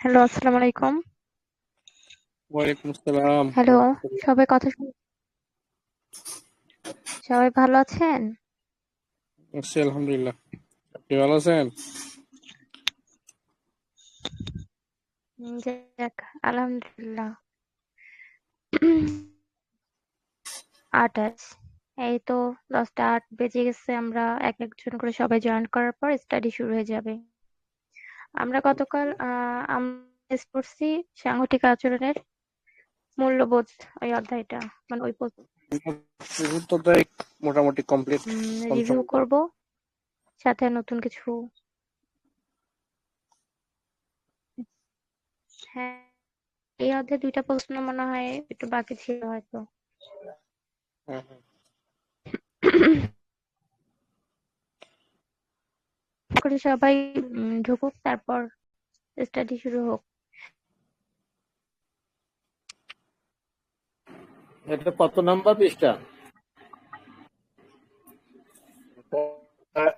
Hello আসসালামু আলাইকুম ওয়ালাইকুম আসসালাম হ্যালো সবাই কথা শুন সবাই ভালো আছেন? আছি আলহামদুলিল্লাহ। আপনি ভালো আছেন? যাক আলহামদুলিল্লাহ। আঠাশ। এই তো দশটা আট বেজে গেছে আমরা এক একজন করে সবাই জয়েন করার পর স্টাডি শুরু হয়ে যাবে। আমরা গতকাল আহ আমরা পড়ছি সাংগঠনিক আচরণের মূল্যবোধ ওই অধ্যায়টা মানে ওই মোটামুটি কমপ্লিট রিভিউ করব সাথে নতুন কিছু হ্যাঁ এই অধ্যায়ে দুইটা প্রশ্ন মনে হয় একটু বাকি ছিল হয়তো। করে সবাই উম, ঢুকুক তারপর স্টাডি শুরু হোক। এটা কত নাম্বার পৃষ্ঠা?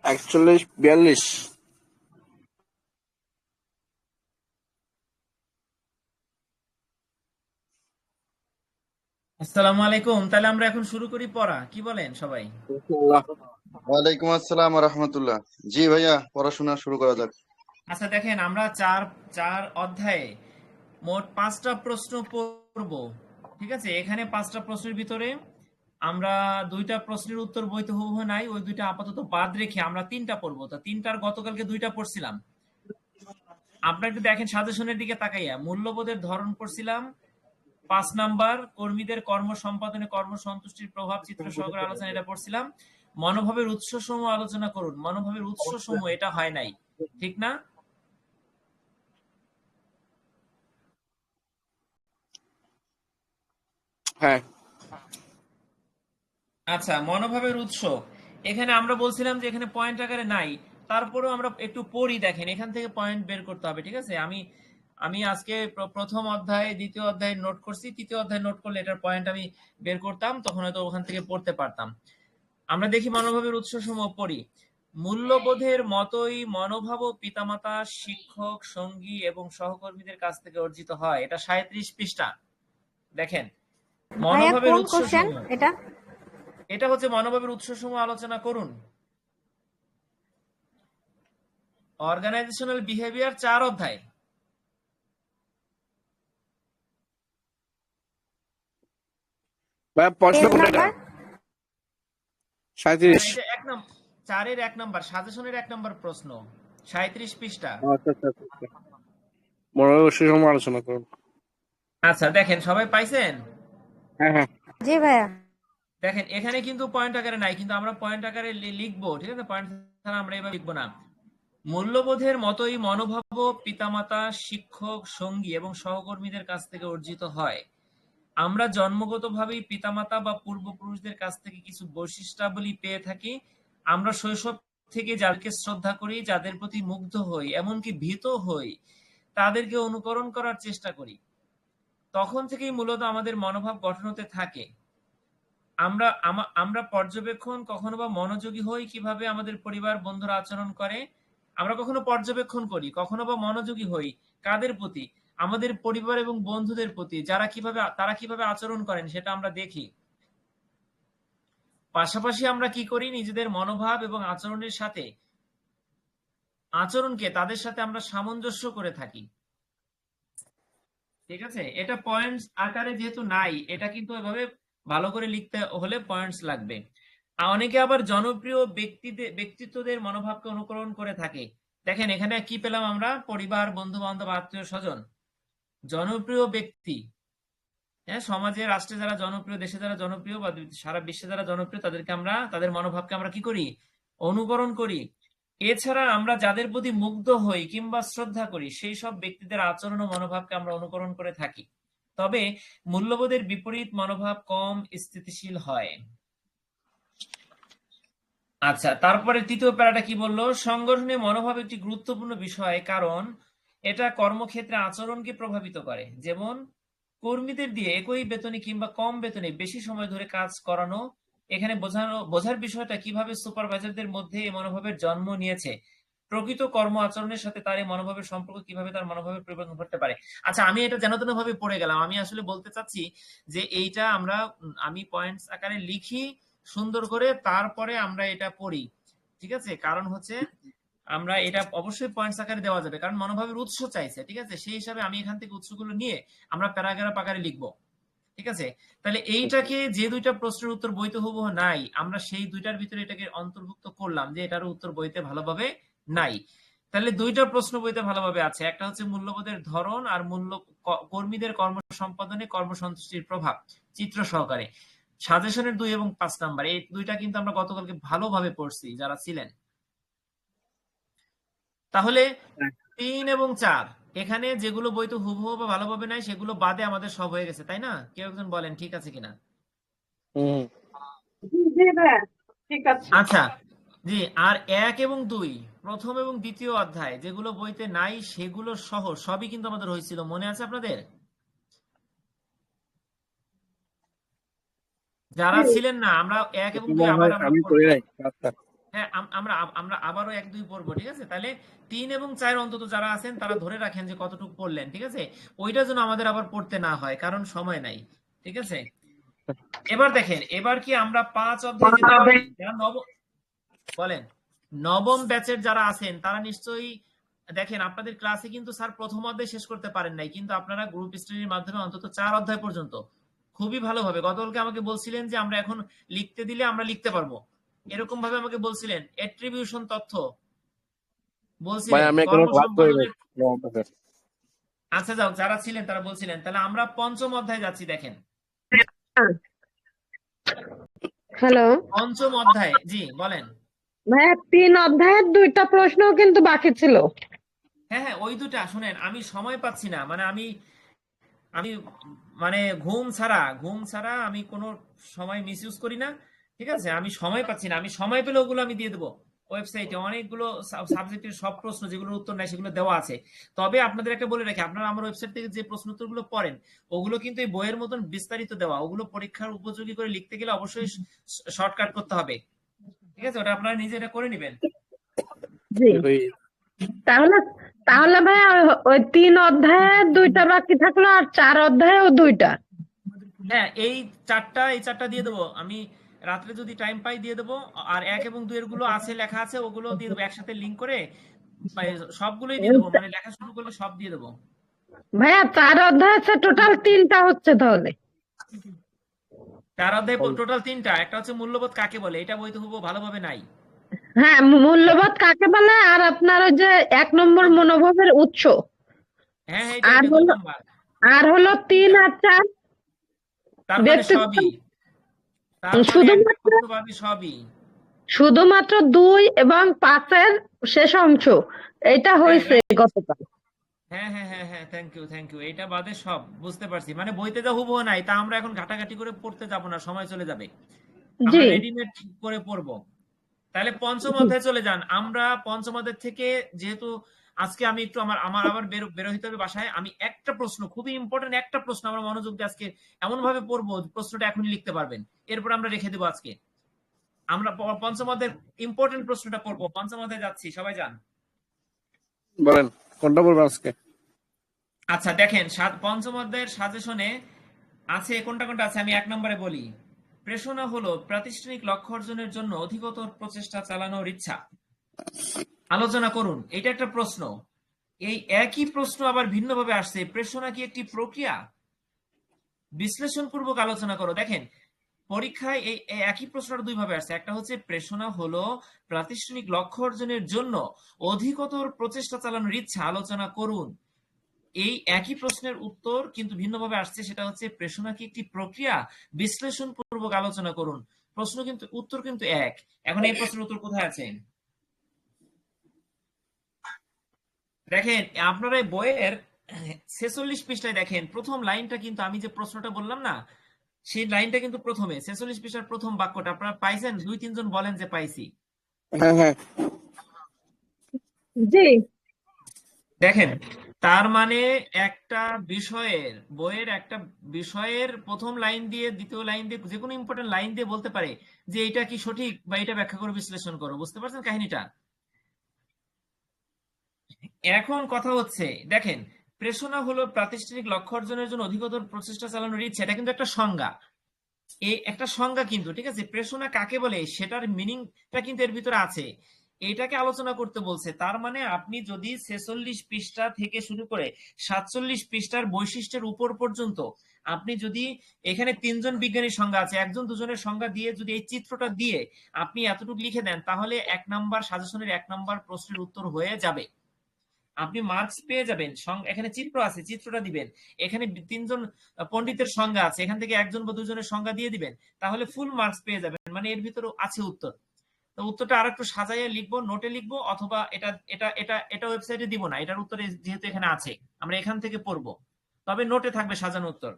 একচল্লিশ বিয়াল্লিশ। আসসালামু আলাইকুম। তাহলে আমরা এখন শুরু করি পড়া। কি বলেন সবাই? ওয়ালাইকুম আসসালাম রহমতুল্লাহ। জি ভাইয়া পড়াশোনা শুরু করা যাক। আচ্ছা দেখেন আমরা চার চার অধ্যায়ে মোট পাঁচটা প্রশ্ন পড়ব ঠিক আছে? এখানে পাঁচটা প্রশ্নের ভিতরে আমরা দুইটা প্রশ্নের উত্তর বইতে হুবহু নাই ওই দুইটা আপাতত বাদ রেখে আমরা তিনটা পড়ব। তা তিনটার গতকালকে দুইটা পড়ছিলাম। আপনারা একটু দেখেন সাজেশনের দিকে তাকাইয়া। মূল্যবোধের ধরন পড়ছিলাম পাঁচ নাম্বার কর্মীদের কর্ম সম্পাদনে কর্মসন্তুষ্টির প্রভাব চিত্র সহকারে আলোচনা এটা পড়ছিলাম। মনোভাবের উৎস সমূহ আলোচনা করুন। মনোভাবের উৎস সমূহ এটা হয় নাই। ঠিক না? হ্যাঁ। আচ্ছা মনোভাবের উৎস। এখানে আমরা বলছিলাম যে এখানে পয়েন্ট আকারে নাই। তারপরেও আমরা একটু পড়ি দেখেন। এখান থেকে পয়েন্ট বের করতে হবে ঠিক আছে? আমি আমি আজকে প্রথম অধ্যায় দ্বিতীয় অধ্যায় নোট করছি। তৃতীয় অধ্যায় নোট করলে এটার পয়েন্ট আমি বের করতাম তখন হয়তো ওখান থেকে পড়তে পারতাম। আমরা দেখি মনোভাবের উৎস সমূহ পড়ি। মূল্যবোধের মতোই মনোভাব পিতামাতা শিক্ষক সঙ্গী এবং সহকর্মীদের কাছ থেকে অর্জিত হয়। এটা সাঁত্রিশ পৃষ্ঠা। দেখেন মনোভাবের উৎস এটা? এটা হচ্ছে মনোভাবের উৎস সমূহ আলোচনা করুন। অর্গানাইজেশনাল বিহেভিয়ার চার অধ্যায়। ভাই প্রশ্ন কোনটা সাঁত্রিশ এক নম্বর চারের এক নম্বর সাজেশনের এক নম্বর প্রশ্ন। সাঁত্রিশ পৃষ্ঠা। আচ্ছা আচ্ছা আচ্ছা সময় আলোচনা করুন আচ্ছা দেখেন সবাই পাইছেন? হ্যাঁ হ্যাঁ। জি ভাইয়া। দেখেন এখানে কিন্তু পয়েন্ট আকারে নাই কিন্তু আমরা পয়েন্ট আকারে লি- লিখব ঠিক আছে? পয়েন্ট ছাড়া আমরা এবার লিখব না। মূল্যবোধের মতোই মনোভাব পিতামাতা শিক্ষক সঙ্গী এবং সহকর্মীদের কাছ থেকে অর্জিত হয়। আমরা জন্মগতভাবেই পিতামাতা বা পূর্বপুরুষদের কাছ থেকে কিছু বৈশিষ্ট্যাবলী পেয়ে থাকি। আমরা শৈশব থেকে যাদেরকে শ্রদ্ধা করি, যাদের প্রতি মুগ্ধ হই, এমনকি ভীত হই, তাদেরকে অনুকরণ করার চেষ্টা করি। তখন থেকেই মূলত আমাদের মনোভাব গঠন হতে থাকে। আমরা আমরা পর্যবেক্ষণ কখনো বা মনোযোগী হই কীভাবে আমাদের পরিবার, বন্ধুরা আচরণ করে? আমরা কখনো পর্যবেক্ষণ করি, কখনো বা মনোযোগী হই কাদের প্রতি? আমাদের পরিবার এবং বন্ধুদের প্রতি যারা কীভাবে, তারা কীভাবে আচরণ করেন সেটা আমরা দেখি। পাশাপাশি আমরা কি করি? নিজেদের মনোভাব এবং আচরণের সাথে, আচরণকে তাদের সাথে আমরা সামঞ্জস্য করে থাকি। ঠিক আছে? এটা পয়েন্টস আকারে যেহেতু নাই, এটা কিন্তু এভাবে ভালো করে লিখতে হলে পয়েন্টস লাগবে। অনেকে আবার জনপ্রিয় ব্যক্তিদের, ব্যক্তিত্বদের মনোভাবকে অনুকরণ করে থাকে। দেখেন, এখানে কি পেলাম আমরা? পরিবার বন্ধু বান্ধব আত্মীয় স্বজন জনপ্রিয় ব্যক্তি। হ্যাঁ সমাজে, রাষ্ট্রে যারা জনপ্রিয়, দেশে যারা জনপ্রিয় বা সারা বিশ্বে যারা জনপ্রিয়, তাদেরকে আমরা, তাদের মনোভাবকে আমরা কি করি? অনুকরণ করি। এছাড়া আমরা যাদের প্রতি মুগ্ধ হই কিংবা শ্রদ্ধা করি, সেই সব ব্যক্তিদের আচরণ ও মনোভাবকে আমরা অনুকরণ করে থাকি। তবে মূল্যবোধের বিপরীত মনোভাব কম স্থিতিশীল হয়। আচ্ছা তারপরে তৃতীয় প্যারাটা কি বলল? সংগঠনে মনোভাব একটি গুরুত্বপূর্ণ বিষয়, কারণ এটা কর্মক্ষেত্রে আচরণকে প্রভাবিত করে। যেমন, কর্মীদের দিয়ে একই বেতনে কিংবা কম বেতনে বেশি সময় ধরে কাজ করানো, এখানে বোঝানো, বোঝার বিষয়টা কীভাবে সুপারভাইজারদের মধ্যে এই মনোভাবের জন্ম নিয়েছে, প্রকৃত কর্ম আচরণের সাথে তার এই মনোভাবের সম্পর্ক কীভাবে তার মনোভাবের পরিবর্তন ঘটতে পারে। আচ্ছা আমি এটা যেন ভাবে পড়ে গেলাম, আমি আসলে বলতে চাচ্ছি যে এইটা আমরা আমি পয়েন্টস আকারে লিখি সুন্দর করে, তারপরে আমরা এটা পড়ি। ঠিক আছে? কারণ হচ্ছে আমরা এটা অবশ্যই পয়েন্টস আকারে দেওয়া যাবে, কারণ মনোভাবের উৎস চাইছে, ঠিক আছে? সেই হিসাবে আমি এখান থেকে উৎসগুলো নিয়ে আমরা প্যারাগ্রাফ আকারে লিখব, ঠিক আছে? তাহলে এইটাকে যে দুইটা প্রশ্নের উত্তর বইতে হুবহু নাই, আমরা সেই দুইটার ভিতরে এটাকে অন্তর্ভুক্ত করলাম যে এটার উত্তর বইতে ভালোভাবে নাই। তাহলে দুইটা প্রশ্ন বইতে ভালোভাবে আছে, একটা হচ্ছে মূল্যবোধের ধরন আর মূল্য কর্মীদের কর্ম সম্পাদনে কর্মসন্তুষ্টির প্রভাব, চিত্র সহকারে। সাজেশনের দুই এবং পাঁচ নাম্বার, এই দুইটা কিন্তু আমরা গতকালকে ভালোভাবে পড়ছি, যারা ছিলেন। তাহলে তিন এবং চার এখানে যেগুলো বইতে হুবহু বা ভালোভাবে নাই সেগুলো বাদে আমাদের সব হয়ে গেছে তাই না? কেউ একজন বলেন ঠিক আছে কিনা? জি ভাইয়া ঠিক আছে আচ্ছা জি আর এক এবং দুই প্রথম এবং দ্বিতীয় অধ্যায় যেগুলো বইতে নাই সেগুলো সহ সবই কিন্তু আমাদের হয়েছিল মনে আছে আপনাদের? যারা ছিলেন না আমরা এক এবং দুই আবার আমি। নাই আচ্ছা। হ্যাঁ আম- আমরা আমরা আবারও এক দুই পড়ব, ঠিক আছে? তাহলে তিন এবং চার অন্তত যারা আছেন, তারা ধরে রাখেন যে কতটুকু পড়লেন, ঠিক আছে? ওইটা যেন আমাদের আবার পড়তে না হয়, কারণ সময় নাই, ঠিক আছে? এবার দেখেন, এবার কি আমরা পাঁচ অধ্যায় বলেন, নবম ব্যাচের যারা আছেন, তারা নিশ্চয়ই, দেখেন, আপনাদের ক্লাসে কিন্তু স্যার প্রথম অধ্যায় শেষ করতে পারেন নাই, কিন্তু আপনারা গ্রুপ স্টাডির মাধ্যমে অন্তত চার অধ্যায় পর্যন্ত, খুবই ভালোভাবে। গতকালকে আমাকে বলছিলেন যে আমরা এখন লিখতে দিলে আমরা লিখতে পারব। এরকম ভাবে আমাকে বলছিলেন এট্রিবিউশন তথ্য। বলছিলেন। আচ্ছা যাও যারা ছিলেন তারা বলছিলেন। তাহলে আমরা পঞ্চম অধ্যায় যাচ্ছি দেখেন। হ্যালো। পঞ্চম অধ্যায় জি বলেন। ভাইয়া তিন অধ্যায়ের দুইটা প্রশ্ন কিন্তু বাকি ছিল। হ্যাঁ হ্যাঁ ওই দুটা শুনেন আমি সময় পাচ্ছি না। মানে আমি আমি মানে ঘুম ছাড়া ঘুম ছাড়া আমি কোনো সময় মিসইউজ করি না। ঠিক আছে? আমি সময় পাচ্ছি না। আমি সময় পেলে ওগুলো আমি দিয়ে দেবো। ওয়েবসাইটে অনেকগুলো সাবজেক্টের সব প্রশ্ন যেগুলোর উত্তর নাই সেগুলো দেওয়া আছে। তবে আপনাদের একটা বলে রাখি আপনারা আমার ওয়েবসাইট থেকে যে প্রশ্ন উত্তরগুলো পড়েন ওগুলো কিন্তু এই বইয়ের মতন বিস্তারিত দেওয়া। ওগুলো পরীক্ষার উপযোগী করে লিখতে গেলে অবশ্যই শর্টকাট করতে হবে। ঠিক আছে? ওটা আপনারা নিজে এটা করে নেবেন। তাহলে তাহলে ভাইয়া ওই- তিন অধ্যায়ের দুইটা বাকি থাকল আর চার অধ্যায়েও দুইটা। হ্যাঁ এই চারটা এই চারটা দিয়ে দেবো। আমি রাত্রে যদি টাইম পাই দিয়ে দেবো আর এক এবং দুইয়েরগুলো আছে লেখা আছে ওগুলো দিয়ে দেবো একসাথে লিঙ্ক করে মানে সবগুলোই দিয়ে দেবো মানে লেখা শুরু করলে সব দিয়ে দেবো। ভাইয়া চার অধ্যায় আছে টোটাল তিনটা হচ্ছে তাহলে। চার অধ্যায় টোটাল তিনটা একটা হচ্ছে মূল্যবোধ কাকে বলে এটা বইতে হুবো ভালোভাবে নাই। হ্যাঁ মূল্যবোধ কাকে বলে আর আপনার ওই যে এক নম্বর মনোভাবের উৎস। হ্যাঁ হ্যাঁ আর হলো- আর হলো তিন আর চার। তার মানে সবই। শুধুমাত্র- সবই। শুধুমাত্র দুই এবং পাঁচের শেষ অংশ এটা হয়েছে গতকাল। হ্যাঁ হ্যাঁ হ্যাঁ হ্যাঁ থ্যাংক ইউ থ্যাংক ইউ এটা বাদে সব বুঝতে পারছি। মানে বইতে যা হুবহু নাই তা আমরা এখন ঘাটাঘাটি করে পড়তে যাব না সময় চলে যাবে। আমরা রেডিমেড করে পড়ব। তাহলে পঞ্চম অধ্যায়ে চলে যান। আমরা পঞ্চম অধ্যায় থেকে যেহেতু আজকে আমি একটু আমার আমার আবার বেরো বের হইতে হবে বাসায় আমি একটা প্রশ্ন খুবই ইম্পর্টেন্ট একটা প্রশ্ন আমরা মনোযোগ দিয়ে আজকে এমন ভাবে পড়ব প্রশ্নটা এখনই লিখতে পারবেন। এরপর আমরা রেখে দেবো আজকে। আমরা পঞ্চম অধ্যায়ের ইম্পর্টেন্ট প্রশ্নটা পড়ব পঞ্চম অধ্যায়ে যাচ্ছি সবাই যান। বলেন কোনটা বলবেন আজকে? আচ্ছা দেখেন সাত- পঞ্চম অধ্যায়ের সাজেশনে আছে কোনটা কোনটা আছে? আমি এক নম্বরে বলি। প্রেষণা হলো প্রাতিষ্ঠানিক লক্ষ্য অর্জনের জন্য অধিকতর প্রচেষ্টা চালানোর ইচ্ছা। আলোচনা করুন এটা একটা প্রশ্ন। এই একই প্রশ্ন আবার ভিন্নভাবে আসছে। প্রেষণা কি একটি প্রক্রিয়া? বিশ্লেষণ পূর্বক আলোচনা করো। দেখেন পরীক্ষায় এই একই প্রশ্নটা দুই ভাবে আসছে। একটা হচ্ছে প্রেষণা হলো প্রাতিষ্ঠানিক লক্ষ্য অর্জনের জন্য অধিকতর প্রচেষ্টা চালানোর ইচ্ছা, আলোচনা করুন। এই একই প্রশ্নের উত্তর কিন্তু ভিন্নভাবে আসছে, সেটা হচ্ছে প্রেষণা কি একটি প্রক্রিয়া? বিশ্লেষণ পূর্বক আলোচনা করুন। প্রশ্ন কিন্তু, উত্তর কিন্তু এক। এখন এই প্রশ্নের উত্তর কোথায় আছে? দেখেন, আপনারা বইয়ের ছেচল্লিশ পৃষ্ঠায় দেখেন, প্রথম লাইনটা কিন্তু আমি যে প্রশ্নটা বললাম না সেই লাইনটা কিন্তু প্রথমে ছেচল্লিশ পৃষ্ঠার প্রথম বাক্যটা আপনারা পাইছেন? দুই তিনজন বলেন যে পাইছি। হ্যাঁ হ্যাঁ। জি। দেখেন তার মানে একটা বিষয়ের বইয়ের একটা বিষয়ের প্রথম লাইন দিয়ে দ্বিতীয় লাইন দিয়ে যে কোনো ইম্পর্টেন্ট লাইন দিয়ে বলতে পারে যে এটা কি সঠিক বা এটা ব্যাখ্যা করে বিশ্লেষণ করো। বুঝতে পারছেন কাহিনীটা? এখন কথা হচ্ছে দেখেন প্রেষণা হলো প্রাতিষ্ঠানিক লক্ষ্য অর্জনের জন্য অধিকতর প্রচেষ্টা চালানোর ইচ্ছে, এটা কিন্তু একটা সংজ্ঞা। এই একটা সংজ্ঞা কিন্তু, ঠিক আছে? প্রেষণা কাকে বলে? সেটার মিনিংটা কিন্তু এর ভিতরে আছে। এটাকে আলোচনা করতে বলছে, তার মানে আপনি যদি ছেচল্লিশ পৃষ্ঠা থেকে শুরু করে সাতচল্লিশ পৃষ্ঠার বৈশিষ্ট্যের উপর পর্যন্ত আপনি যদি এখানে তিনজন বিজ্ঞানীর সংজ্ঞা আছে, একজন দুজনের সংজ্ঞা দিয়ে যদি এই চিত্রটা দিয়ে আপনি এতটুকু লিখে দেন, তাহলে এক নাম্বার সাজেশনের এক নাম্বার প্রশ্নের উত্তর হয়ে যাবে। আপনি মার্কস পেয়ে যাবেন। এখানে চিত্র আছে, চিত্রটা দিবেন। এখানে তিনজন পণ্ডিতের সংজ্ঞা আছে। এখান থেকে একজন বা দুজনের সংজ্ঞা দিয়ে দিবেন। তাহলে ফুল মার্কস পেয়ে যাবেন। মানে এর ভিতরে আছে উত্তর। তো উত্তরটা আর একটু সাজাইয়া লিখব নোটে লিখব, অথবা এটা এটা এটা এটা ওয়েবসাইটে দিব না। এটার উত্তর যেহেতু এখানে আছে, আমরা এখান থেকে পড়ব। তবে নোটে থাকবে সাজানো উত্তর।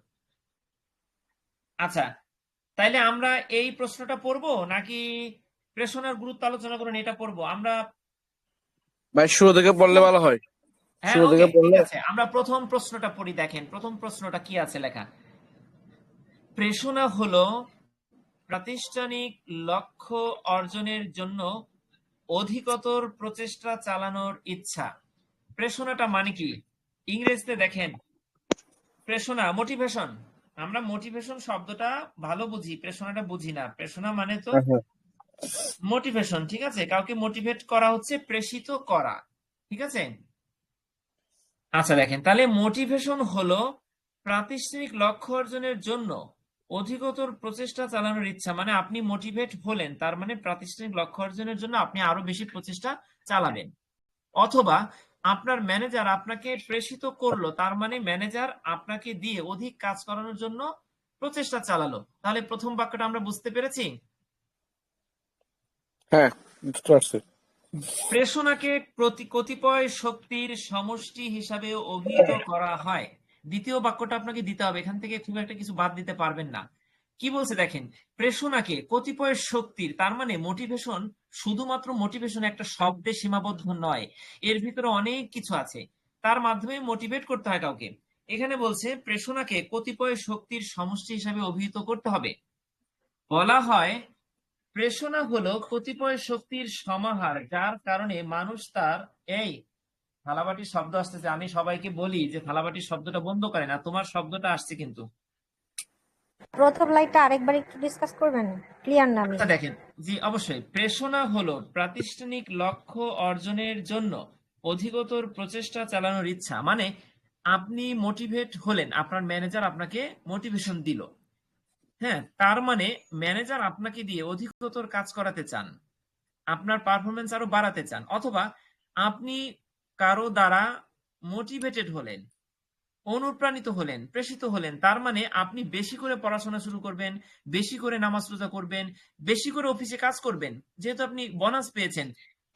আচ্ছা তাইলে আমরা এই প্রশ্নটা পড়ব নাকি প্রেষণার গুরুত্ব আলোচনা করেন এটা পড়ব? আমরা ভাই শুরু থেকে পড়লে ভালো হয়। হ্যাঁ শুরু থেকে পড়লে আমরা প্রথম প্রশ্নটা পড়ি দেখেন। প্রথম প্রশ্নটা কি আছে লেখা? প্রেষণা হলো প্রাতিষ্ঠানিক লক্ষ্য অর্জনের জন্য অধিকতর প্রচেষ্টা চালানোর ইচ্ছা। প্রেষণাটা মানে কি? ইংরেজিতে দেখেন প্রেষণা মোটিভেশন আমরা মোটিভেশন শব্দটা ভালো বুঝি প্রেষণাটা বুঝি না। প্রেষণা মানে তো হ্যাঁ, হ্যাঁ। মোটিভেশন ঠিক আছে? কাউকে মোটিভেট করা হচ্ছে, প্রেষিত করা, ঠিক আছে? আচ্ছা দেখেন, তাহলে মোটিভেশন হলো প্রাতিষ্ঠানিক লক্ষ্য অর্জনের জন্য অধিকতর প্রচেষ্টা চালানোর ইচ্ছা মানে আপনি মোটিভেট হলেন, তার মানে প্রাতিষ্ঠানিক লক্ষ্য অর্জনের জন্য আপনি আরও বেশি প্রচেষ্টা চালাবেন। অথবা আপনার ম্যানেজার আপনাকে প্রেষিত করল, তার মানে ম্যানেজার আপনাকে দিয়ে অধিক কাজ করানোর জন্য প্রচেষ্টা চালালো। তাহলে প্রথম বাক্যটা আমরা বুঝতে পেরেছি? হ্যাঁ বুঝতে পারছি। প্রেষণাকে কতিপয় শক্তির সমষ্টি হিসাবে অভিহিত করা হয়। দ্বিতীয় বাক্যটা আপনাকে দিতে হবে। এখান থেকে খুব একটা কিছু বাদ দিতে পারবেন না। কি বলছে দেখেন, প্রেষণাকে কতিপয় শক্তির, তার মানে মোটিভেশন শুধুমাত্র মোটিভেশন একটা শব্দে সীমাবদ্ধ নয়, এর ভিতরে অনেক কিছু আছে। তার মাধ্যমে মোটিভেট করতে হয় কাউকে। এখানে বলছে, প্রেষণাকে কতিপয় শক্তির সমষ্টি হিসাবে অভিহিত করতে হবে। বলা হয় প্রেষণা হলো কতিপয় শক্তির সমাহার যার কারণে মানুষ তার এই থালাবাটির শব্দ আসতেছে আমি সবাইকে বলি যে থালাবাটির শব্দটা বন্ধ করে না তোমার শব্দটা আসছে কিন্তু। প্রথম লাইনটা আরেকবার একটু ডিসকাস করবেন? ক্লিয়ার না আমি আচ্ছা দেখেন। জি অবশ্যই। প্রেষণা হলো প্রাতিষ্ঠানিক লক্ষ্য অর্জনের জন্য অধিকতর প্রচেষ্টা চালানোর ইচ্ছা। মানে আপনি মোটিভেট হলেন আপনার ম্যানেজার আপনাকে মোটিভেশন দিল। হ্যাঁ তার মানে ম্যানেজার আপনাকে দিয়ে অধিকতর কাজ করাতে চান। আপনার পারফরমেন্স আরও বাড়াতে চান, অথবা আপনি কারও দ্বারা মোটিভেটেড হলেন, অনুপ্রাণিত হলেন, প্রেষিত হলেন, তার মানে আপনি বেশি করে পড়াশোনা শুরু করবেন, বেশি করে নামাজ রোজা করবেন, বেশি করে অফিসে কাজ করবেন, যেহেতু আপনি বোনাস পেয়েছেন,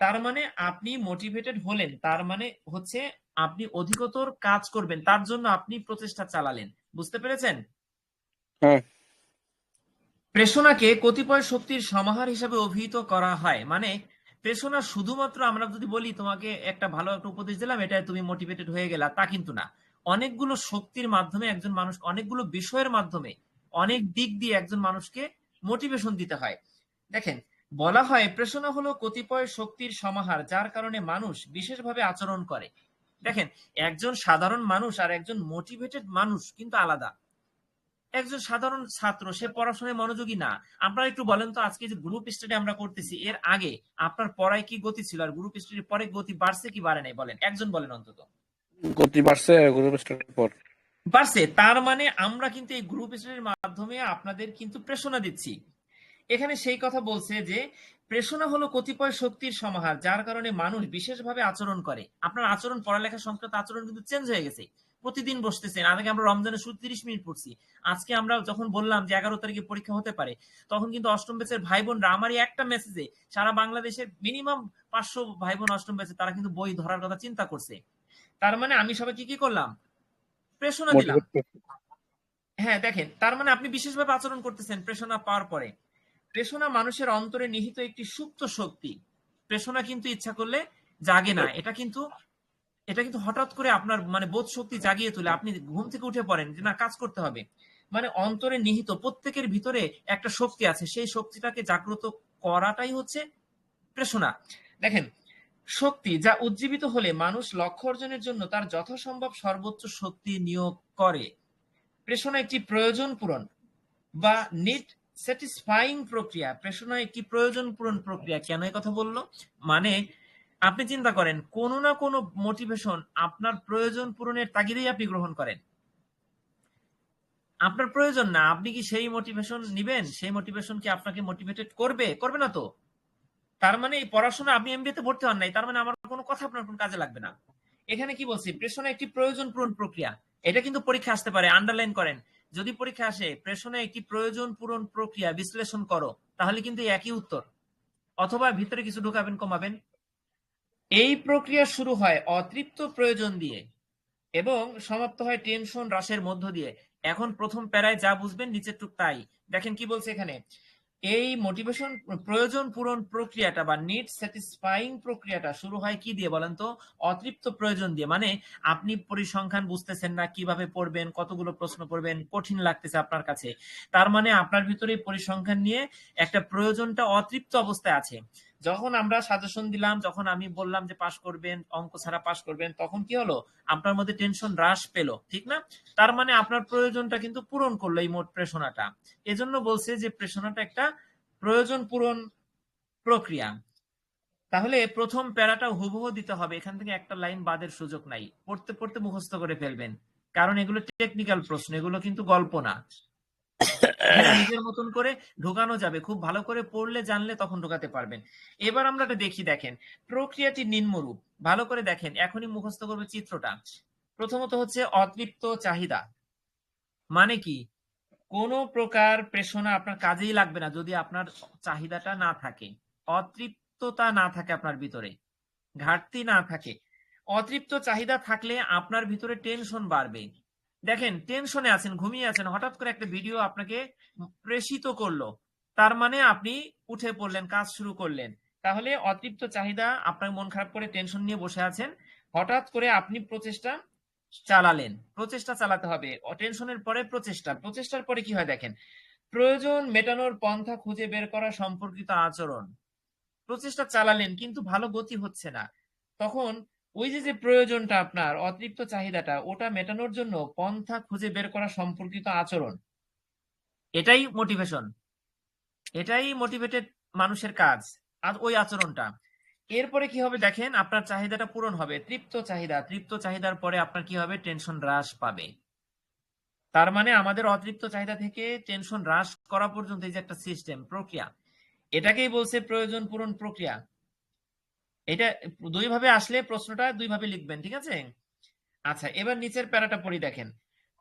তার মানে আপনি মোটিভেটেড হলেন, তার মানে হচ্ছে আপনি অধিকতর কাজ করবেন, তার জন্য আপনি প্রচেষ্টা চালালেন। বুঝতে পেরেছেন? হ্যাঁ। প্রেষণাকে কতিপয় শক্তির সমাহার হিসাবে অভিহিত করা হয়। মানে প্রেষণা শুধুমাত্র আমরা যদি বলি, তোমাকে একটা ভালো একটা উপদেশ দিলাম এটা তুমি মোটিভেটেড হয়ে গেলা, তা কিন্তু না। অনেকগুলো শক্তির মাধ্যমে একজন মানুষ, অনেকগুলো বিষয়ের মাধ্যমে অনেক দিক দিয়ে একজন মানুষকে মোটিভেশন দিতে হয়। দেখেন, বলা হয় প্রেষণা হলো কতিপয় শক্তির সমাহার, যার কারণে মানুষ বিশেষভাবে আচরণ করে। দেখেন, একজন সাধারণ মানুষ আর একজন মোটিভেটেড মানুষ কিন্তু আলাদা। একজন সাধারণ ছাত্র সে পড়াশোনায় মনোযোগী না। আপনারা একটু বলেন তো আজকে যে গ্রুপ স্টাডি আমরা করতেছি এর আগে আপনার পড়ায় কি গতি ছিল? আর গ্রুপ স্টাডির পরে গতি বাড়ছে কি বাড়ে নাই? বলেন একজন বলেন অন্তত। গতি বাড়ছে গ্রুপ স্টার্টের পর। বাড়ছে তার মানে আমরা কিন্তু এই গ্রুপ স্টাডির মাধ্যমে আপনাদের কিন্তু প্রেষণা দিচ্ছি। এখানে সেই কথা বলছে যে প্রেষণা হলো কতিপয় শক্তির সমাহার যার কারণে মানুষ বিশেষভাবে আচরণ করে। আপনার আচরণ পড়ালেখা সংক্রান্ত আচরণ কিন্তু চেঞ্জ হয়ে গেছে। প্রতিদিন বসতেছেন। আগে আমরা রমজানের শুরু তিরিশ মিনিট পড়ছি। আজকে আমরা যখন বললাম যে এগারো তারিখে পরীক্ষা হতে পারে তখন কিন্তু অষ্টম ব্যাচের ভাই বোনরা আমারই একটা মেসেজে সারা বাংলাদেশের মিনিমাম পাঁচশো ভাই বোন অষ্টম ব্যাচে তারা কিন্তু বই ধরার কথা চিন্তা করছে। তার মানে আমি সবাইকে কি করলাম? প্রেষণা দিলাম। হ্যাঁ দেখেন তার মানে আপনি বিশেষভাবে আচরণ করতেছেন প্রেষণা পাওয়ার পরে। প্রেষণা মানুষের অন্তরে নিহিত একটি সুপ্ত শক্তি। প্রেষণা কিন্তু ইচ্ছা করলে জাগে না। এটা কিন্তু এটা কিন্তু হঠাৎ করে আপনার মানে বোধ শক্তি জাগিয়ে তোলে, আপনি ঘুম থেকে উঠে পড়েন যে না, কাজ করতে হবে। মানে অন্তরে নিহিত, প্রত্যেকের ভিতরে একটা শক্তি আছে, সেই শক্তিটাকে জাগ্রত করাটাই হচ্ছে প্রেষণা দেখেন, শক্তি যা উজ্জীবিত হলে মানুষ লক্ষ্য অর্জনের জন্য তার যথাসম্ভব সর্বোচ্চ শক্তি নিয়োগ করে। প্রেষণা একটি প্রয়োজন পূরণ বা নিট স্যাটিসফাইং প্রক্রিয়া। প্রেষণা একটি প্রয়োজন পূরণ প্রক্রিয়া। কেন কথা বলল? মানে আপনি চিন্তা করেন, কোনো না কোনো মোটিভেশন আপনার প্রয়োজন পূরণের তাগিদেই আপনি গ্রহণ করেন। আপনার প্রয়োজন না, আপনি কি সেই মোটিভেশন নিবেন? সেই মোটিভেশন কি আপনাকে মোটিভেটেড করবে? করবে না তো। তার মানে এই পড়াশোনা, আপনি এমবিএ তে ভর্তি হন নাই, তার মানে আমার কোনো কথা আপনার কোনো কাজে লাগবে না। এখানে কি বলছি? প্রেষণা একটি প্রয়োজন পূরণ প্রক্রিয়া। এটা কিন্তু পরীক্ষা আসতে পারে আন্ডারলাইন করেন। যদি পরীক্ষা আসে প্রেশনে একটি প্রয়োজন পূরণ প্রক্রিয়া বিশ্লেষণ করো, তাহলে কিন্তু একই উত্তর। অথবা ভিতরে কিছু ঢুকাবেন, কমাবেন। এই প্রক্রিয়া শুরু হয় অতৃপ্ত প্রয়োজন দিয়ে এবং সমাপ্ত হয় টেনশন হ্রাসের মধ্য দিয়ে। এখন প্রথম প্যারায় যা বুঝবেন নিচের টুক তাই। দেখেন কি বলছে এখানে। এই মোটিভেশন প্রয়োজন পূরণ প্রক্রিয়াটা বা নিড স্যাটিসফাইং প্রক্রিয়াটা শুরু হয় কি দিয়ে বলেন তো? অতৃপ্ত প্রয়োজন দিয়ে। মানে আপনি পরিসংখ্যান বুঝতেছেন না, কীভাবে পড়বেন, কতগুলো প্রশ্ন পড়বেন, কঠিন লাগতেছে আপনার কাছে। তার মানে আপনার ভিতরে পরিসংখ্যান নিয়ে একটা প্রয়োজনটা অতৃপ্ত অবস্থায় আছে। যখন আমরা সাজেশন দিলাম, যখন আমি বললাম যে পাশ করবেন, অঙ্ক ছাড়া পাশ করবেন, তখন কি হলো? আপনার মধ্যে টেনশন হ্রাস পেল, ঠিক না? তার মানে আপনার প্রয়োজনটা কিন্তু পূরণ করল এই মোট প্রেষণাটা। এজন্য বলছে যে প্রেষণাটা একটা প্রয়োজন পূরণ প্রক্রিয়া। তাহলে প্রথম প্যারাটা হুবহু দিতে হবে। এখান থেকে একটা লাইন বাদের সুযোগ নাই। পড়তে পড়তে মুখস্থ করে ফেলবেন। কারণ এগুলো টেকনিক্যাল প্রশ্ন, এগুলো কিন্তু গল্প না। নিজের মতন করে ঢোকানো যাবে। খুব ভালো করে পড়লে, জানলে তখন ঢোকাতে পারবেন। এবার আমরা এটা দেখি, দেখেন। প্রক্রিয়াটি নিম্নরূপ ভালো করে দেখেন, এখনই মুখস্থ করবে চিত্রটা। প্রথমত হচ্ছে অতৃপ্ত চাহিদা। মানে কি? কোনো প্রকার প্রেষণা আপনার কাজেই লাগবে না যদি আপনার চাহিদাটা না থাকে। অতৃপ্ততা না থাকে আপনার ভিতরে। ঘাটতি না থাকে। অতৃপ্ত চাহিদা থাকলে আপনার ভিতরে টেনশন বাড়বে। দেখেন টেনশনে আছেন, ঘুমিয়ে আছেন, হঠাৎ করে একটা ভিডিও আপনাকে প্রেষিত করল। তার মানে আপনি উঠে পড়লেন, কাজ শুরু করলেন। তাহলে অতৃপ্ত চাহিদা, আপনার মন খারাপ করে টেনশন নিয়ে বসে আছেন। হঠাৎ করে আপনি প্রচেষ্টা চালালেন। প্রচেষ্টা চালাতে হবে। টেনশনের পরে প্রচেষ্টা। প্রচেষ্টার পরে কি হয় দেখেন, প্রয়োজন মেটানোর পন্থা খুঁজে বের করা সম্পর্কিত আচরণ। প্রচেষ্টা চালালেন, কিন্তু ভালো গতি হচ্ছে না। তখন ওই যে যে প্রয়োজনটা আপনার অতৃপ্ত চাহিদাটা, ওটা মেটানোর জন্য পন্থা খুঁজে বের করা সম্পর্কিত আচরণ, এটাই মোটিভেশন এটাই মোটিভেটেড মানুষের কাজ, আর ওই আচরণটা। এরপরে কি হবে দেখেন, আপনার চাহিদাটা পূরণ হবে, তৃপ্ত চাহিদা, তৃপ্ত চাহিদার পরে আপনার কি হবে? টেনশন হ্রাস পাবে। তার মানে আমাদের অতৃপ্ত চাহিদা থেকে টেনশন হ্রাস করা পর্যন্ত এই যে একটা সিস্টেম প্রক্রিয়া, এটাকেই বলছে প্রয়োজন পূরণ প্রক্রিয়া। এটা দুই ভাবে আসলে প্রশ্নটা দুই ভাবে লিখবেন, ঠিক আছে? আচ্ছা এবার নিচের প্যারাটা পড়ি দেখেন।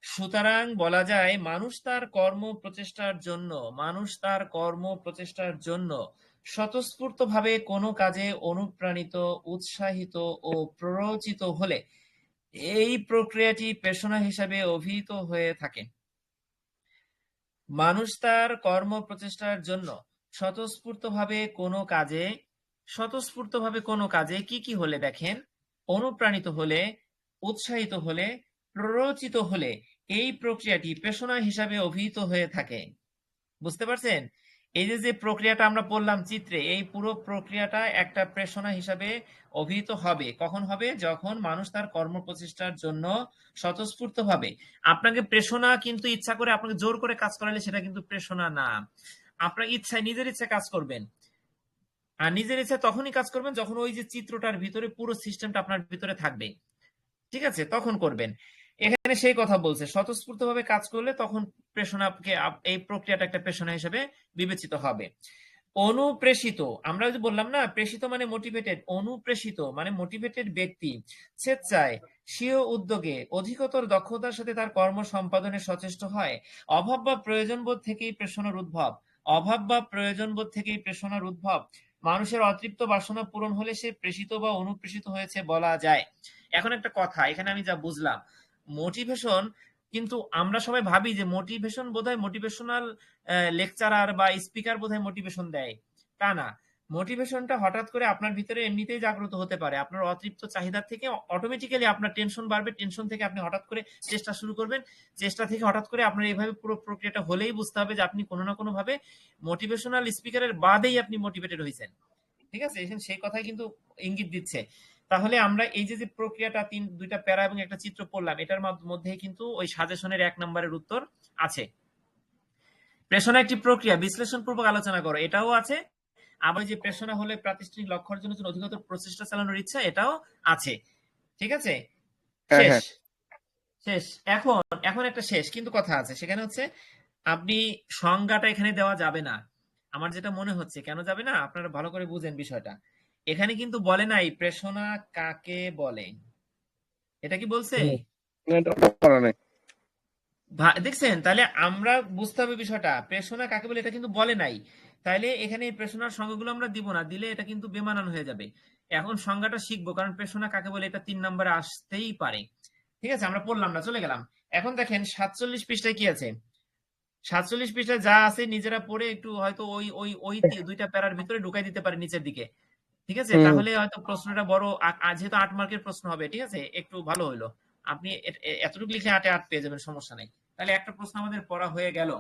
সুতরাং বলা যায়, মানুষ তার কর্ম প্রচেষ্টার জন্য, মানুষ তার কর্ম প্রচেষ্টার জন্য স্বতঃস্ফূর্তভাবে কোনো কাজে অনুপ্রাণিত, উৎসাহিত ও প্ররোচিত হলে এই প্রক্রিয়াটি পেশনা হিসাবে অভিহিত হয়ে থাকে। মানুষ তার কর্ম প্রচেষ্টার জন্য স্বতঃস্ফূর্তভাবে কোনো কাজে স্বতঃস্ফূর্তভাবে কোনো কাজে কি কি হলে দেখেন? অনুপ্রাণিত হলে, উৎসাহিত হলে, প্ররোচিত হলে এই প্রক্রিয়াটি পেশনা হিসাবে অভিহিত হয়ে থাকে। বুঝতে পারছেন? এই যে যে প্রক্রিয়াটা আমরা বললাম চিত্রে, এই পুরো প্রক্রিয়াটা একটা প্রেষণা হিসাবে অভিহিত হবে। কখন হবে? যখন মানুষ তার কর্ম প্রচেষ্টার জন্য স্বতঃস্ফূর্ত ভাবে আপনাকে প্রেষণা কিন্তু ইচ্ছা করে, আপনাকে জোর করে কাজ করালে সেটা কিন্তু প্রেষণা না। আপনার ইচ্ছায়, নিজের ইচ্ছায় কাজ করবেন। আর নিজের ইচ্ছায় তখনই কাজ করবেন যখন ওই যে চিত্রটার ভিতরে পুরো সিস্টেমটা আপনার ভিতরে থাকবে। ঠিক আছে? তখন করবেন। এখানে সেই কথা বলছে স্বতঃস্ফূর্ত ভাবে কাজ করলে তখন প্রেষণাকে এই প্রক্রিয়াটা একটা প্রেষণা হিসেবে বিবেচিত হবে। অনুপ্রেষিত, আমরা যে বললাম না, প্রেষিত মানে মোটিভেটেড অনুপ্রেষিত মানে মোটিভেটেড ব্যক্তি, স্বেচ্ছায়, স্বীয় উদ্যোগে, অধিকতর দক্ষতার সাথে তার কর্ম সম্পাদনে সচেষ্ট হয়। অভাব বা প্রয়োজন বোধ থেকেই প্রেষণার উদ্ভব। অভাব বা প্রয়োজন বোধ থেকেই প্রেষণার উদ্ভব। মানুষের অতৃপ্ত বাসনা পূরণ হলে সে প্রেষিত বা অনুপ্রেষিত হয়েছে বলা যায়। এখন একটা কথা, এখানে আমি যা বুঝলাম মোটিভেশন কিন্তু আমরা সবাই ভাবি যে মোটিভেশন বোধহয় মোটিভেশনাল লেকচারার বা স্পিকার বোধহয় মোটিভেশন দেয়। তা না। মোটিভেশনটা হঠাৎ করে আপনার ভিতরে এমনিতেই জাগ্রত হতে পারে। আপনার অতৃপ্ত চাহিদার থেকে অটোমেটিক্যালি আপনার টেনশন বাড়বে। টেনশন থেকে আপনি হঠাৎ করে চেষ্টা শুরু করবেন। চেষ্টা থেকে হঠাৎ করে আপনার এইভাবে পুরো প্রক্রিয়াটা হলেই বুঝতে হবে যে আপনি কোনো না কোনো ভাবে মোটিভেশনাল স্পিকারের বাদেই আপনি মোটিভেটেড হয়েছেন। ঠিক আছে? সেই কথাই কিন্তু ইঙ্গিত দিচ্ছে। তাহলে আমরা এই যে যে প্রক্রিয়াটা তিন, দুইটা প্যারা এবং একটা চিত্র পড়লাম, এটার মধ্য- কিন্তু ওই সাজেশনের এক নম্বরের উত্তর আছে। প্রেষণা একটি প্রক্রিয়া বিশ্লেষণ পূর্বক আলোচনা করো। এটাও আছে আবার যে প্রেষণা হলে প্রাতিষ্ঠানিক লক্ষ্য অর্জনের জন্য অধিকতর প্রচেষ্টা চালানোর ইচ্ছা এটাও আছে। ঠিক আছে? হ্যাঁ, শেষ। হ্যাঁ। শেষ। এখন এখন একটা শেষ কিন্তু কথা আছে। সেখানে হচ্ছে আপনি সংজ্ঞাটা এখানে দেওয়া যাবে না। আমার যেটা মনে হচ্ছে কেন যাবে না? আপনারা ভালো করে বুঝেন বিষয়টা। এখানে কিন্তু বলে নাই প্রেষণা কাকে বলে? এটা কি বলছে? দেখছেন? তাহলে আমরা বুঝতে হবে বিষয়টা। প্রেষণা কাকে বলে এটা কিন্তু বলে নাই। তাইলে এখানে এই প্রেষণার সংজ্ঞাগুলো আমরা দিব না দিলে এটা কিন্তু বেমানান হয়ে যাবে। এখন সংজ্ঞাটা শিখব কারণ প্রেষণা কাকে বলে এটা তিন নম্বরে আসতেই পারে। ঠিক আছে আমরা পড়লাম না চলে গেলাম। এখন দেখেন সাতচল্লিশ পৃষ্ঠায় কি আছে? সাতচল্লিশ পৃষ্ঠায় যা আছে নিজেরা পড়ে একটু হয়তো ওই ওই ওই দুইটা প্যারার ভিতরে ঢুকাই দিতে পারে নিচের দিকে। ঠিক আছে তাহলে হয়তো প্রশ্নটা বড় যেহেতু আট মার্কের প্রশ্ন হবে ঠিক আছে একটু ভালো হইল। আপনি এতটুকু লিখে আটে আট পেয়ে যাবেন সমস্যা নেই। তাহলে একটা প্রশ্ন আমাদের পড়া হয়ে গেল।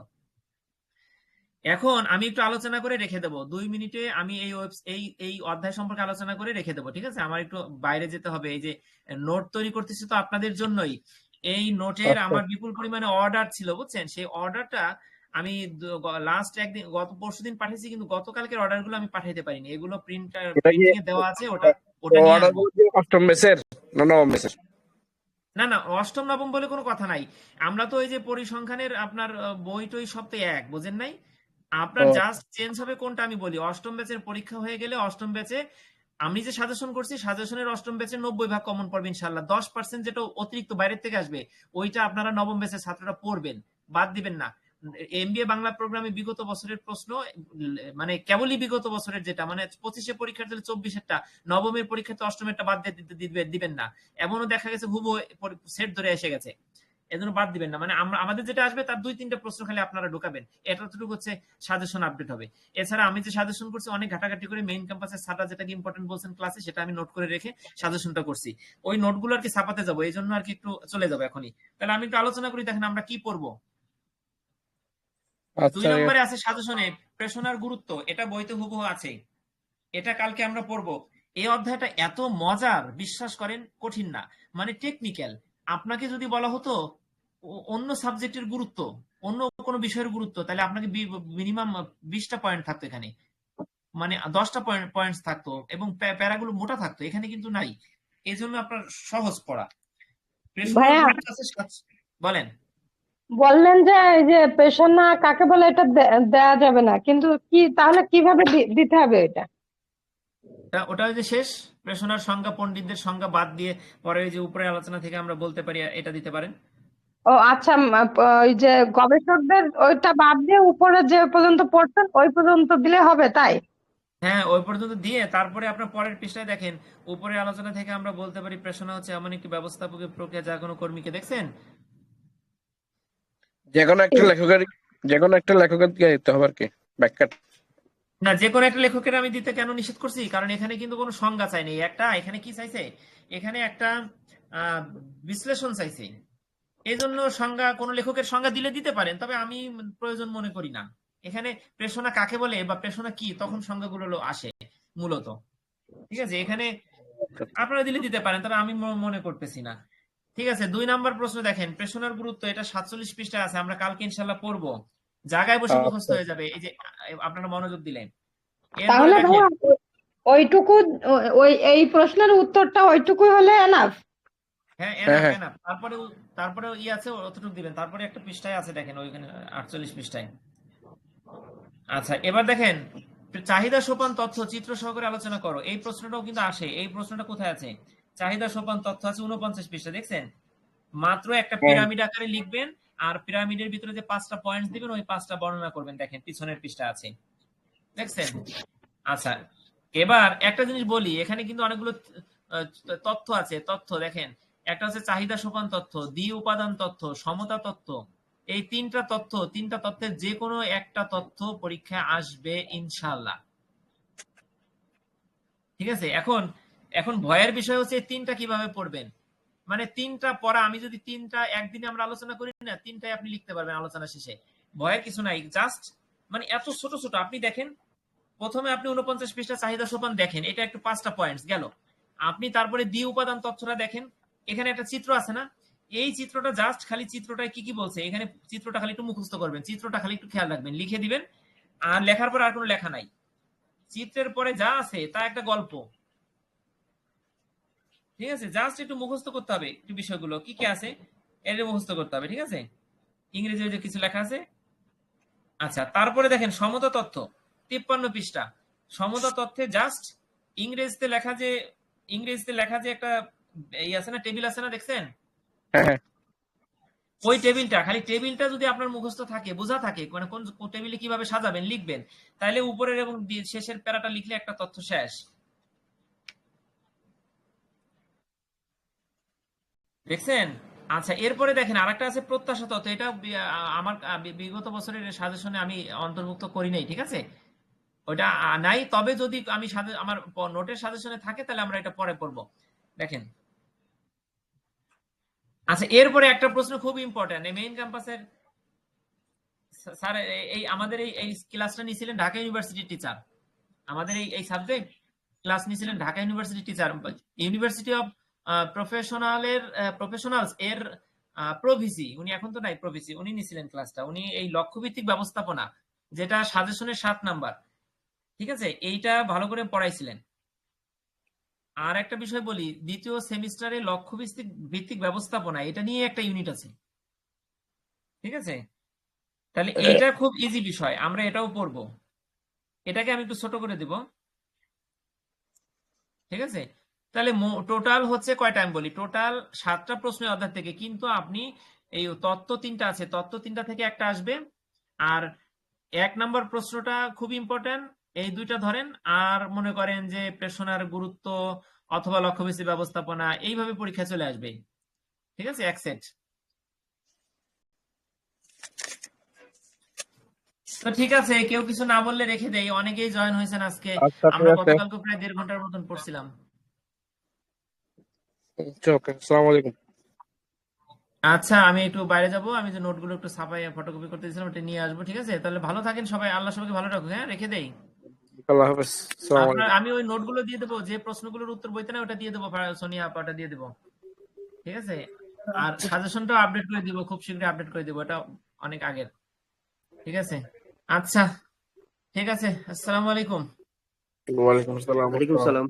এখন আমি একটু আলোচনা করে রেখে দেবো। দুই মিনিটে আমি এই এই এই অধ্যায় সম্পর্কে আলোচনা করে রেখে দেবো ঠিক আছে? আমার একটু বাইরে যেতে হবে। এই যে নোট তৈরি করতেছি তো আপনাদের জন্যই। এই নোটের আচ্ছা। আমার বিপুল পরিমাণে অর্ডার ছিল বুঝছেন? সেই অর্ডারটা আমি লাস্ট একদিন গত পরশু দিন পাঠিয়েছি কিন্তু গতকালকের অর্ডারগুলো আমি পাঠাইতে পারিনি। এগুলো প্রিন্টার দেওয়া আছে ওটা ওটা। অষ্টম মেসের না নবম মেসের না না অষ্টম নবম বলে কোনো কথা নাই। আমরা তো এই যে পরিসংখ্যানের আপনার বই টই সব তো এক বুঝেন নাই? আপনার জাস্ট চেঞ্জ হবে কোনটা আমি বলি? অষ্টম ব্যাচের পরীক্ষা হয়ে গেলে অষ্টম ব্যাচে আমি যে সাজেশন করছি সাজেশনের অষ্টম ব্যাচে নব্বই ভাগ কমন পড়বে ইনশাল্লাহ দশ পার্সেন্ট যেটা অতিরিক্ত বাইরের থেকে আসবে ওইটা আপনারা নবম ব্যাচের ছাত্ররা পড়বেন বাদ দিবেন না। এমবিএ বাংলা প্রোগ্রামে বিগত বছরের প্রশ্ন মানে কেবলই বিগত বছরের যেটা মানে পঁচিশে পরীক্ষার দিলে চব্বিশেরটা নবমের পরীক্ষাতে অষ্টমেরটা বাদ দিয়ে দিতে- দিবেন না। এমনও দেখা গেছে হুবু সেট ধরে এসে গেছে। এজন্য বাদ দিবেন না। মানে আমরা আমাদের যেটা আসবে তার দুই তিনটা প্রশ্ন খালি আপনারা ঢুকাবেন। এতটুকু হচ্ছে সাজেশন আপডেট হবে। এছাড়া আমি যে সাজেশন করছি অনেক ঘাটাঘাটি করে মেইন ক্যাম্পাসের স্যাররা যেটা ইম্পর্টেন্ট বলছেন ক্লাসে সেটা আমি নোট করে রেখে সাজেশনটা করছি। ওই নোটগুলো আর কি ছাপাতে যাব এই জন্য আর কি একটু চলে যাব এখনই। তাহলে আমি একটু আলোচনা করি দেখেন আমরা কি পড়ব। দুই আচ্ছা নম্বরে আছে সাজেশনে প্রেষণার গুরুত্ব এটা বইতে হুবহু আছে। এটা কালকে আমরা পড়ব। এই অধ্যায়টা এত মজার বিশ্বাস করেন কঠিন না। মানে টেকনিক্যাল আপনাকে যদি বলা হতো অন্য সাবজেক্টের গুরুত্ব অন্য কোনো বিষয়ের গুরুত্ব তাহলে আপনাকে মিনিমাম বিশটা পয়েন্ট থাকতো এখানে। মানে দশটা পয়েন্ট পয়েন্টস থাকতো এবং প্যারাগুলো মোটা থাকতো এখানে কিন্তু নাই। এই জন্য আপনার সহজ পড়া। বলেন। বললেন যে এই যে পেশন না কাকে বলে এটা দেয়া যাবে না। কিন্তু কি তাহলে কীভাবে দিতে হবে এটা? ওটা যে শেষ? প্রেষণার সংজ্ঞা পণ্ডিতদের সংজ্ঞা বাদ দিয়ে পরে যে উপরে আলোচনা থেকে আমরা বলতে পারি এটা দিতে পারেন। ও আচ্ছা ওই যে গবেষকদের ওইটা বাদ দিয়ে উপরে যে পর্যন্ত পড়ছেন ওই পর্যন্ত দিলে হবে তাই? হ্যাঁ ওই পর্যন্ত দিয়ে তারপরে আপনার পরের পৃষ্ঠায় দেখেন উপরে আলোচনা থেকে আমরা বলতে পারি প্রেষণা হচ্ছে এমন একটি ব্যবস্থাপকের প্রক্রিয়া যা কোনো কর্মীকে দেখছেন? যে কোনো একটা লেখকের যে কোনো একটা লেখকের দিয়ে দিতে হবে আর কি ব্যাখ্যাটা। না, যে কোনো একটা লেখকের আমি দিতে কেন নিষেধ করছি? কারণ এখানে কিন্তু কোনো সংজ্ঞা চাইনি। একটা, এখানে কি চাইছে? এখানে একটা বিশ্লেষণ চাইছে। এই জন্য সংজ্ঞা, কোনো লেখকের সংজ্ঞা দিলে দিতে পারেন, তবে আমি প্রয়োজন মনে করি না। এখানে প্রেষণা কাকে বলে বা প্রেষণা কি, তখন সংজ্ঞাগুলো আসে, মূলত। ঠিক আছে? এখানে আপনারা দিলে দিতে পারেন তবে আমি মনে করতেছি না। ঠিক আছে? দুই নাম্বার প্রশ্ন দেখেন, প্রেষণার গুরুত্ব, এটা সাতচল্লিশ পৃষ্ঠা আছে, আমরা কালকে ইনশাল্লাহ পড়ব। জায়গায় বসে আচ্ছা। মুখস্থ হয়ে যাবে। এই যে আপনারা মনোযোগ দিলেন। তাহলে ওইটুকু ওই এই প্রশ্নের উত্তরটা ওইটুকু হলে এনাফ হ্যাঁ হ্যাঁ, এনাফ হ্যাঁ। এনাফ তারপরে তারপরে ই আছে অতটুকু দিবেন। তারপরে একটা পৃষ্ঠায় আছে দেখেন ওইখানে আটচল্লিশ পৃষ্ঠায়। আচ্ছা এবার দেখেন চাহিদা সোপান তথ্য চিত্র সহকারে আলোচনা করো। এই প্রশ্নটাও কিন্তু আসে। এই প্রশ্নটা কোথায় আছে? চাহিদা সোপান তথ্য আছে উনপঞ্চাশ পৃষ্ঠা দেখছেন? মাত্র একটা হ্যাঁ। পিরামিড আকারে লিখবেন আর পিরামিডের ভিতরে যে পাঁচটা পয়েন্টস দিবেন, ওই পাঁচটা বর্ণনা করবেন। দেখেন, পিছনের পৃষ্ঠা আছে। দেখছেন? আচ্ছা এবার একটা জিনিস বলি, এখানে কিন্তু অনেকগুলো তথ্য আছে। তথ্য, দেখেন, একটা হচ্ছে চাহিদা সোপান তথ্য, দ্বি উপাদান তথ্য, সমতা তথ্য। এই তিনটা তথ্য, তিনটা তথ্যের যে কোনো একটা তথ্য পরীক্ষায় আসবে ইনশাল্লাহ ঠিক আছে? এখন এখন ভয়ের বিষয় হচ্ছে তিনটা কীভাবে পড়বেন? মানে তিনটা পড়া, আমি যদি তিনটা একদিনে আমরা আলোচনা করি না, তিনটাই আপনি লিখতে পারবেন আলোচনা শেষে। ভয়ের কিছু নাই জাস্ট মানে এত ছোট ছোট, আপনি দেখেন, প্রথমে আপনি উনপঞ্চাশ পৃষ্ঠা চাহিদা সোপান দেখেন, এটা একটু পাঁচটা পয়েন্টস গেল। আপনি তারপরে দ্বি উপাদান তথ্যটা দেখেন, এখানে একটা চিত্র আছে না? এই চিত্রটা জাস্ট খালি চিত্রটায় কি কি বলছে? এখানে চিত্রটা খালি একটু মুখস্থ করবেন, চিত্রটা খালি একটু খেয়াল রাখবেন, লিখে দিবেন, আর লেখার পর আর কোনো লেখা নাই। চিত্রের পরে যা আছে, তা একটা গল্প। ঠিক আছে? জাস্ট একটু মুখস্থ করতে হবে একটু বিষয়গুলো। কি কি আছে? এটা মুখস্থ করতে হবে ঠিক আছে? ইংরেজি যে কিছু লেখা আছে? আচ্ছা তারপরে দেখেন সমতা তথ্য তিপ্পান্ন পৃষ্ঠা। সমতা তথ্যে জাস্ট ইংরেজিতে লেখা যে ইংরেজিতে লেখা যে একটা এই আছে না টেবিল আছে না দেখছেন? হ্যাঁ হ্যাঁ। ওই টেবিলটা খালি টেবিলটা যদি আপনার মুখস্থ থাকে বোঝা থাকে মানে কোন টেবিলে কীভাবে সাজাবেন লিখবেন তাহলে উপরের এবং শেষের প্যারাটা লিখলে একটা তথ্য শেষ। দেখছেন? আচ্ছা এরপরে দেখেন আরেকটা আছে প্রত্যাশা তথ্য এটা আমার বিগত বছরের সাজেশনে আমি অন্তর্ভুক্ত করি নাই ঠিক আছে? ওইটা আ, নাই তবে যদি আমি আমার নোটের সাজেশনে থাকে তাহলে আমরা এটা পরে পড়ব দেখেন। আচ্ছা এরপরে একটা প্রশ্ন খুব ইম্পর্টেন্ট মেইন ক্যাম্পাসের স্যার এই আমাদের এই এই ক্লাসটা নিয়েছিলেন ঢাকা ইউনিভার্সিটির টিচার আমাদের এই এই সাবজেক্ট ক্লাস নিয়েছিলেন Dhaka university teacher university of প্রফেশনালের professionals এর প্রভিসি, উনি এখন তো নাই প্রভিসি, উনি নিয়েছিলেন ক্লাসটা উনি এই লক্ষ্যভিত্তিক ব্যবস্থাপনা, যেটা সাজেশনের সাত নাম্বার, ঠিক আছে? এইটা ভালো করে পড়াইছিলেন। আর একটা বিষয় বলি, দ্বিতীয় সেমিস্টারে লক্ষ্য ভিত্তিক ব্যবস্থাপনা, এটা নিয়ে একটা ইউনিট আছে। ঠিক আছে? তাহলে এটা খুব ইজি বিষয়, আমরা এটাও পড়ব। এটাকে আমি একটু ছোট করে দিব। ঠিক আছে? তাহলে টোটাল হচ্ছে কয়টা আমি বলি? টোটাল সাতটা প্রশ্নের অধ্যায় থেকে কিন্তু আপনি এই তত্ত্ব তিনটা আছে। তত্ত্ব তিনটা থেকে একটা আসবে। আর এক নম্বর প্রশ্নটা খুব ইম্পর্টেন্ট এই দুইটা ধরেন। আর মনে করেন যে প্রেষণার গুরুত্ব অথবা লক্ষ্যভিত্তিক ব্যবস্থাপনা এইভাবে পরীক্ষা চলে আসবে। ঠিক আছে? এক সেট তো ঠিক আছে কেউ কিছু না বললে রেখে দেই। অনেকেই জয়েন হয়েছেন আজকে। আচ্ছা আমরা গতকালকে প্রায় দেড় ঘণ্টার মতন পড়ছিলাম। ওকে আসসালামু আলাইকুম। আচ্ছা আমি একটু বাইরে যাব। আমি যে নোটগুলো একটু ছাপাই ফটোকপি করতে দিয়েছিলাম ওটা নিয়ে আসব ঠিক আছে? তাহলে ভালো থাকেন সবাই। আল্লাহ সবাইকে ভালো রাখুক হ্যাঁ? রেখে দেই। আল্লাহ হাফেজ। আসসালামু আলাইকুম। আমি ওই নোটগুলো দিয়ে দেবো যে প্রশ্নগুলোর উত্তর বইতে না ওটা দিয়ে দেবো সোনিয়া আপাটা দিয়ে দেবো। ঠিক আছে? আর সাজেশনটা আপডেট করে দিব খুব শীঘ্রই আপডেট করে দিব এটা অনেক আগের। ঠিক আছে? আচ্ছা ঠিক আছে। আসসালামু আলাইকুম। ওয়ালাইকুম আসসালাম।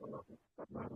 ওয়ালাইকুম সালাম